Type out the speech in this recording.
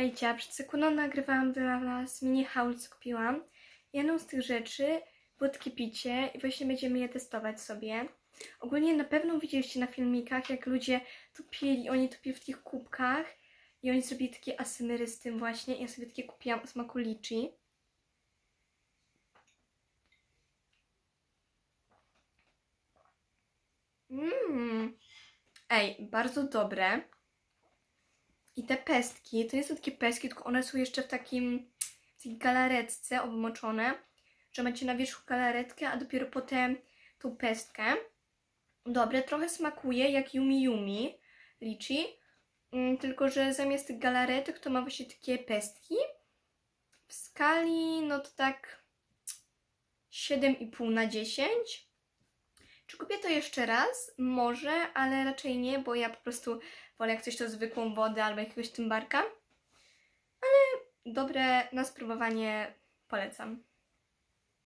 Hejcia, przed sekundą nagrywałam dla Was mini haul, co kupiłam. Jedną z tych rzeczy takie picie i właśnie będziemy je testować sobie. Ogólnie na pewno widzieliście na filmikach, jak ludzie to pili, oni to pili w takich kubkach i oni zrobili takie asymery z tym właśnie. Ja sobie takie kupiłam o smaku liczy. Mmm. Ej, bardzo dobre. I te pestki, to nie są takie pestki, tylko one są jeszcze w takim w takiej galaretce obmoczone, że macie na wierzchu galaretkę, a dopiero potem tą pestkę. Dobre, trochę smakuje jak Yumi Yumi liczy, mm, tylko że zamiast tych galaretek to ma właśnie takie pestki. W skali, no to tak 7,5 na 10. Kupię to jeszcze raz? Może, ale raczej nie, bo ja po prostu wolę jak coś to zwykłą wodę albo jakiegoś tymbarka. Ale dobre na spróbowanie polecam.